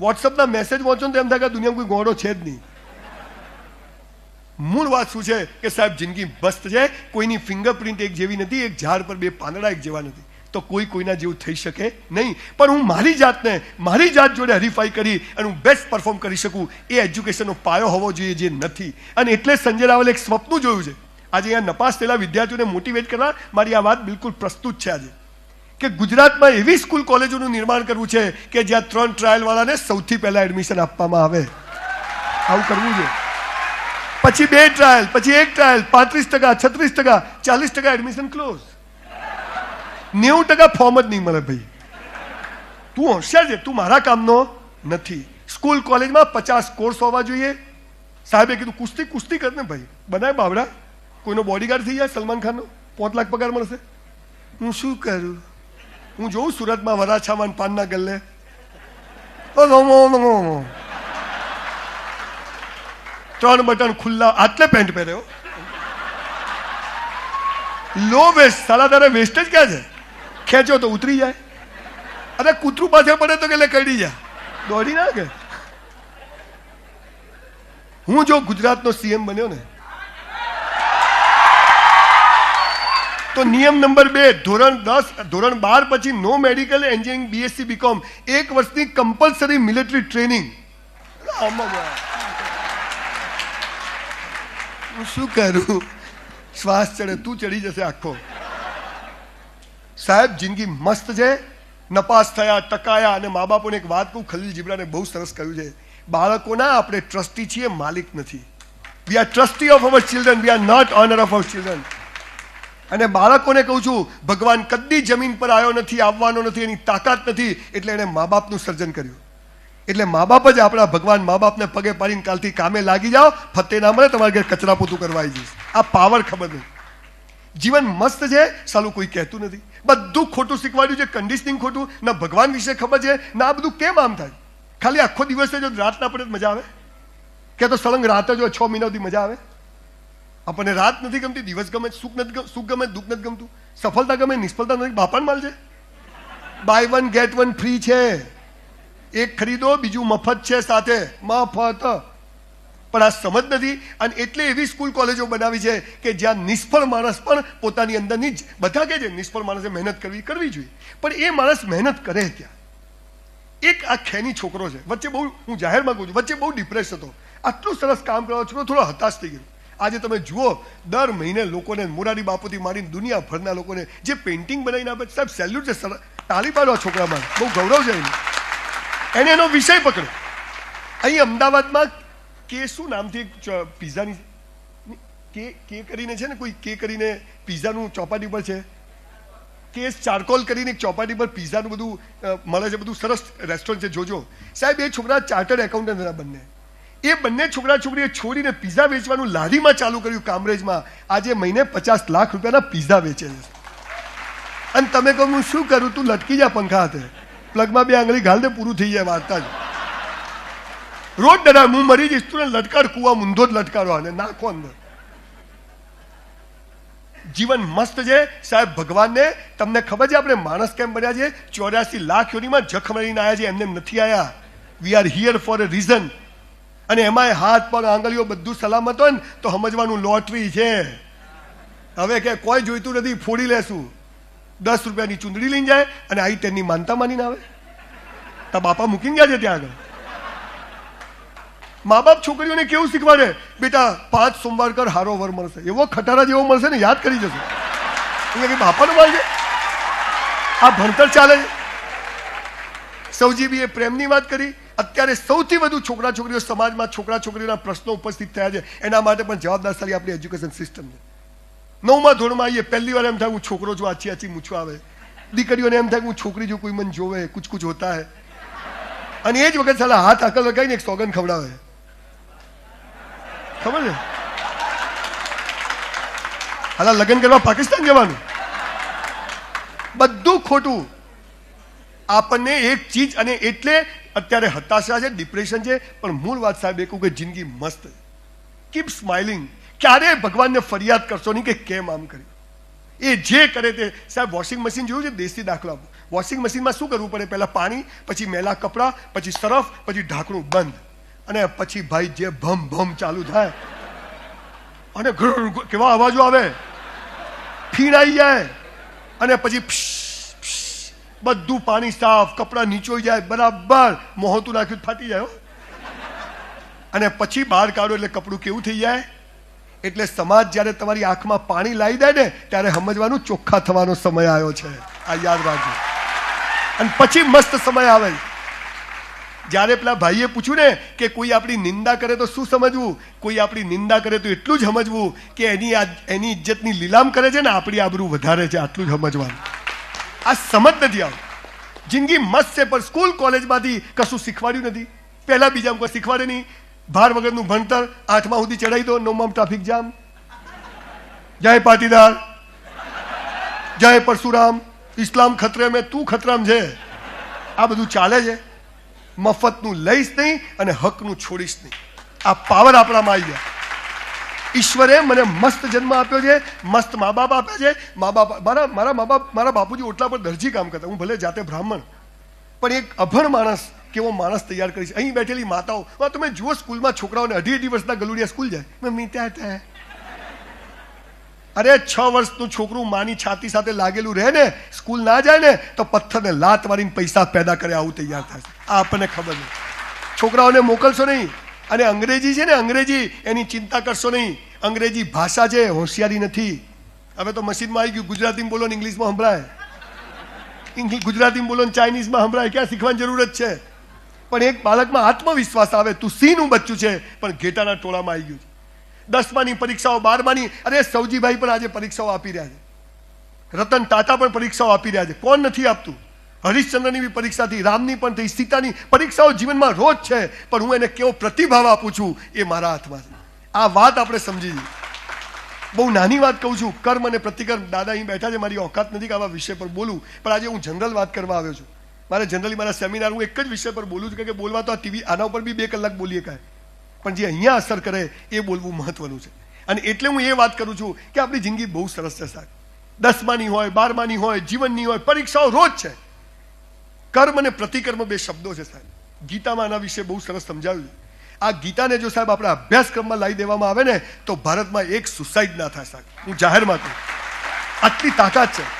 વોટ્સઅપના message વાંચો ને તો એમ થાય કે દુનિયામાં કોઈ ગોળો છે જ નહીં. મૂળ વાત શું છે કે સાહેબ, જિંદગી મસ્ત છે, કોઈની ફિંગરપ્રિન્ટ એક જેવી નથી, એક ઝાડ પર બે પાંદડા એક જેવા નથી. તો કોઈ કોઈના જેવું થઈ શકે નહીં. પણ હું મારી જાતને, મારી જાત જોડે હરીફાઈ કરી અને હું બેસ્ટ પરફોર્મ કરી શકું એ એજ્યુકેશનનો પાયો હોવો જોઈએ જે નથી. અને એટલે સંજય રાવલે એક સ્વપ્ન જોયું છે. આજે અહીંયા નપાસ થયેલા વિદ્યાર્થીઓને મોટિવેટ કરવા મારી આ વાત બિલકુલ પ્રસ્તુત છે આજે. કે ગુજરાતમાં એવી સ્કૂલ કોલેજોનું નિર્માણ કરવું છે કે જ્યાં ત્રણ ટ્રાયલવાળાને સૌથી પહેલાં એડમિશન આપવામાં આવે? આવું કરવું છે. પછી બે ટ્રાયલ, પછી એક ટ્રાયલ, પાંત્રીસ ટકા, છત્રીસ ટકા, ચાલીસ ટકા એડમિશન ક્લોઝ. નેવું ટકા ફોર્મ જ નહીં મળે ભાઈ. તું હોશિયાર છે, તું મારા કામનો નથી. સ્કૂલ કોલેજમાં પચાસ કોર્સ હોવા જોઈએ. સાહેબે કીધું, કુસ્તી કુસ્તી કર ને ભાઈ. બનાય બાવડા. કોઈનો બોડીગાર્ડ થઈ જાય, સલમાન ખાનનો. પાંચ લાખ પગાર મળશે. હું શું કરું? હું જોઉં સુરતમાં વરાછામાં પાનના ગલ્લે. ત્રણ બટન ખુલ્લા આટલે પેન્ટ પહેર્યો લો વેસ્ટ, સાલા તારે વેસ્ટ જ ક્યાં છે? ખેંચો તો ઉતરી જાય. અરે કૂતરું પાછળ પડે તો કે લે કડી જા દોડી ના કે? હું જો ગુજરાતનો સીએમ બન્યો ને તો નિયમ નંબર બે ધોરણ દસ ધોરણ બાર પછી નો મેડિકલ એન્જિનિયરિંગ બીએસસી બીકોમ એક વર્ષની કમ્પલસરી મિલિટરી ટ્રેનિંગ હું શું કરું? શ્વાસ ચડે તું ચડી જશે આખો. સાહેબ જિંદગી મસ્ત છે. નપાસ થયા ટકાયા અને મા બાપોને એક વાત કહું ખલીલ જીબ્રાને બહુ સરસ કહ્યું છે. બાળકોના આપણે ટ્રસ્ટી છીએ માલિક નથી. We are trustee of our children we are not owner of our children અને બાળકોને કહું છું, ભગવાન કદી જમીન પર આવ્યો નથી, આવવાનો નથી, એની તાકાત નથી, એટલે એણે મા બાપનું સર્જન કર્યું. એટલે મા બાપ જ આપણા ભગવાન મા બાપને પગે પાડીને કાલથી કામે લાગી જાઓ ફતે ના મળે, તમારે ઘરે કચરા પોતું કરવા આવી જઈશ. આ પાવર ખબર નહીં. જીવન મસ્ત છે, સાલું કોઈ કહેતું નથી. બધું ખોટું શીખવાડ્યું છે કન્ડિશનિંગ ખોટું, ના ભગવાન વિશે ખબર છે, ના આ બધું કેમ આમ થાય? ખાલી આખો દિવસ જો રાત ના પડે મજા આવે? કે તો સળંગ રાતે જો છ મહિના સુધી મજા આવે? આપણને રાત નથી ગમતી, દિવસ ગમે, સુખ નથી સુખ ગમે, દુઃખ નથી ગમતું. સફળતા ગમે, નિષ્ફળતા નથી. બાપાને છે. Buy one get one free છે. એક ખરીદો, બીજું મફત છે સાથે. મફત. પણ આ સમજ નથી. અને એટલે એવી સ્કૂલ કોલેજો બનાવી છે કે જ્યાં નિષ્ફળ માણસ પણ પોતાની અંદરની જ બધા કહે છે, નિષ્ફળ માણસે મહેનત કરવી કરવી જોઈએ. પણ એ માણસ મહેનત કરે ત્યાં એક આ ખેની છોકરો છે. વચ્ચે બહુ, હું જાહેર માગું છું, વચ્ચે બહુ ડિપ્રેસ હતો. આટલું સરસ કામ કરવા છોકરો થોડો હતાશ થઈ ગયો. આજે તમે જુઓ, દર મહિને લોકોને મોરારી બાપુથી મારીને દુનિયાભરના લોકોને જે પેઇન્ટિંગ બનાવીને આપે સાહેબ સેલ્યુટ છે, સર. તાળી પાડો આ છોકરામાં. બહુ ગૌરવ છે એનું. એને એનો વિષય પકડ્યો. અહીં અમદાવાદમાં કે શું નામથી એક પિઝાની, કે કે કરીને છે ને કોઈ, કે કરીને પિઝાનું ચોપાટી પર છે? કેસ ચારકોલ કરીને એક ચોપાટી પર પિઝાનું બધું મળે છે, બધું સરસ રેસ્ટોરન્ટ છે, જોજો. સાહેબ, એ છોકરા ચાર્ટર્ડ એકાઉન્ટન્ટ હતા બંને. એ બંને છોકરા છોકરીએ છોડીને પિઝા વેચવાનું લારીમાં ચાલુ કર્યું કામરેજમાં. આજે મહિને પચાસ લાખ રૂપિયાના પિઝા વેચે છે. અને તમે કહો, હું શું કરું? તું લટકી જા પંખા હાથે. પ્લગમાં બે આંગળી ઘાલ દે પૂરું થઈ જાય વાર્તા જ. રોજ ડરા હું મરી જઈશ, તું લટકાડ, કુવા મૂંધો જ લટકાડો અને નાખો અંદર. જીવન મસ્ત છે. સાહેબ, ભગવાનને તમને ખબર છે, આપણે માણસ કેમ બન્યા છે? ચોર્યાસી લાખ યોનીમાં જખ મળીને આવ્યા છે, એમને નથી આવ્યા we are here for a reason અને એમાંય હાથ, પગ, આંગળીઓ બધું સલામત હોય ને, તો સમજવાનું લોટરી છે. હવે કે કોઈ જોઈતું નથી, ફોડી લેશું. દસ રૂપિયાની ચૂંદડી લઈને જાય અને આઈ તેની માનતા માનીને આવે. તા બાપા મૂકીને ગયા છે ત્યાં આગળ? મા બાપ છોકરીઓને કેવું શીખવાડે? બેટા, પાંચ સોમવાર કર, હારો વર મળશે. એવો ખટારા જેવો મળશે ને, યાદ કરી જશે. એટલે કે બાપાનો માલ આ ભણતર ચાલે છે. સૌજીબીએ પ્રેમની વાત કરી. અત્યારે સૌથી વધુ છોકરા છોકરીઓ સમાજમાં છોકરા છોકરીઓના પ્રશ્નો ઉપસ્થિત થયા છે. એના માટે પણ જવાબદાર સારી આપણી એજ્યુકેશન સિસ્ટમ છે. નવમા ધોરણમાં આવીએ પહેલી વાર એમ થાય હું છોકરો છું, આછી આછી મૂછો આવે. દીકરીઓને એમ થાય હું છોકરી છું, કોઈ મને જોવે કુછ કુછ હોતા હે. અને એ જ વખત સાલા હાથ આકલ લગાવીને એક સોગન ખવડાવે. ખબર છે? હાલા લગ્ન કરવા પાકિસ્તાન જવાનું. બધું ખોટું. આપણને એક ચીજ અને એટલે અત્યારે હતાશા છે ડિપ્રેશન છે, પણ મૂળ વાત સાહેબ એ કહું કે જિંદગી મસ્ત કીપ સ્માઇલિંગ ક્યારે ભગવાનને ફરિયાદ કરશો નહીં કે કેમ આમ કર્યું. એ જે કરે તે, સાહેબ વોશિંગ મશીન જોયું છે, દેશી દાખલા વોશિંગ મશીનમાં શું કરવું પડે? પહેલાં પાણી, પછી મેલા કપડાં, પછી સરફ, પછી ઢાંકણું બંધ. અને પછી ભાઈ જે ભમ ભમ ચાલુ થાય. અને કેવા અવાજો આવે? ફીણ આવી જાય. અને પછી બધું પાણી સાફ, કપડાં નીચોઈ જાય, બરાબર. મોહતું નાખ્યું, ફાટી જાય અને પછી બહાર કાઢો એટલે કપડું કેવું થઈ જાય? એટલે સમાજ જ્યારે તમારી આંખમાં પાણી લાવી દે ને, ત્યારે સમજવાનું ચોખ્ખા થવાનો સમય આવ્યો છે. આ યાદ રાખજો. અને પછી મસ્ત સમય આવે. જ્યારે પેલા ભાઈએ પૂછ્યું ને કે કોઈ આપણી નિંદા કરે તો શું સમજવું? કોઈ આપણી નિંદા કરે તો એટલું જ સમજવું કે એની એની ઇજ્જતની લીલામ કરે છે ને, આપણી આબરૂ વધારે છે, આટલું જ સમજવાનું. આ સમજ નથી આવતી જિંદગી મસ્ત છે, પણ સ્કૂલ કોલેજમાંથી કશું શીખવાડ્યું નથી. પહેલા બીજામાં કોઈ શીખવાડે નહીં. ભાર વગરનું ભણતર આઠમા સુધી ચડાવી દો નવમાં ટ્રાફિક જામ જય પાટીદાર. જય પરશુરામ. ઇસ્લામ ખતરે મેં, તું ખતરામ છે. આ બધું ચાલે છે. મફતનું લઈશ નહીં અને હકનું છોડીશ નહીં. આ પાવર આપણામાં આવી ગયા. ઈશ્વરે મને મસ્ત જન્મ આપ્યો છે, મસ્ત મા બાપ આપ્યા છે. મા બાપ મારા મારા મા બાપ મારા બાપુજી ઓટલા પર દરજી કામ કરતા. હું ભલે જાતે બ્રાહ્મણ, પણ એક અભણ માણસ કેવો માણસ તૈયાર કરીશ અહીં બેઠેલી માતાઓ તમે જુઓ સ્કૂલમાં છોકરાઓને અઢી અઢી વર્ષના ગલુડિયા સ્કૂલ જાય. મમ્મી ત્યાં ત્યાં અરે, છ વર્ષનું છોકરું માની છાતી સાથે લાગેલું રહે ને, સ્કૂલ ના જાય ને, તો પથ્થરને લાત મારીને પૈસા પેદા કરે, આવું તૈયાર થાય આ આપણને ખબર નહીં છોકરાઓને મોકલશો નહીં. અને અંગ્રેજી છે ને, અંગ્રેજી, એની ચિંતા કરશો નહીં. અંગ્રેજી ભાષા છે, હોશિયારી નથી. હવે તો મશીનમાં આવી ગયું, ગુજરાતીમાં બોલો ને ઇંગ્લિશમાં સંભળાય. ગુજરાતીમાં બોલો ને ચાઇનીઝમાં સંભળાય, ક્યાં શીખવાની જરૂરત છે? પણ એક બાળકમાં આત્મવિશ્વાસ આવે, તું સિંહનું બચ્ચું છે, પણ ઘેટાના ટોળામાં આવી ગયું છે. દસમાની પરીક્ષાઓ, બારમાની, અરે સૌજીભાઈ પણ આજે પરીક્ષાઓ આપી રહ્યા છે. રતન ટાટા પણ પરીક્ષાઓ આપી રહ્યા છે. કોણ નથી આપતું? હરિશ્ચંદ્રની બી પરીક્ષાથી, રામની પણ થઈ, સીતાની પરીક્ષાઓ જીવનમાં રોજ છે, પણ હું એને કેવો પ્રતિભાવ આપું છું એ મારા હાથમાં આ વાત આપણે સમજી બહુ નાની વાત કહું છું, કર્મ અને પ્રતિકર્મ, દાદા અહીં બેઠા છે, મારી ઓકાત નથી કે આવા વિષય પર બોલું, પણ આજે હું જનરલ વાત કરવા આવ્યો છું. મારે જનરલી મારા સેમિનાર, હું એક જ વિષય પર બોલું છું, કે બોલવા તો આ ટીવી આના ઉપર બી બે કલાક બોલીએ કાંઈ. પણ જે અહીંયા અસર કરે, એ બોલવું મહત્વનું છે. અને એટલે હું એ વાત કરું છું કે આપણી જિંદગી બહુ સરસ છે, સાહેબ. દસમાની હોય, બારમાની હોય, જીવનની હોય, પરીક્ષાઓ રોજ છે. કર્મ અને પ્રતિકર્મ બે શબ્દો છે સાહેબ. ગીતામાં આના વિશે બહુ સરસ સમજાવ્યું. આ ગીતાને જો સાહેબ આપણા અભ્યાસક્રમમાં લાવી દેવામાં આવે ને, તો ભારતમાં એક સુસાઇડ ના થાય સાહેબ. હું જાહેરમાં કહું. આટલી તાકાત છે.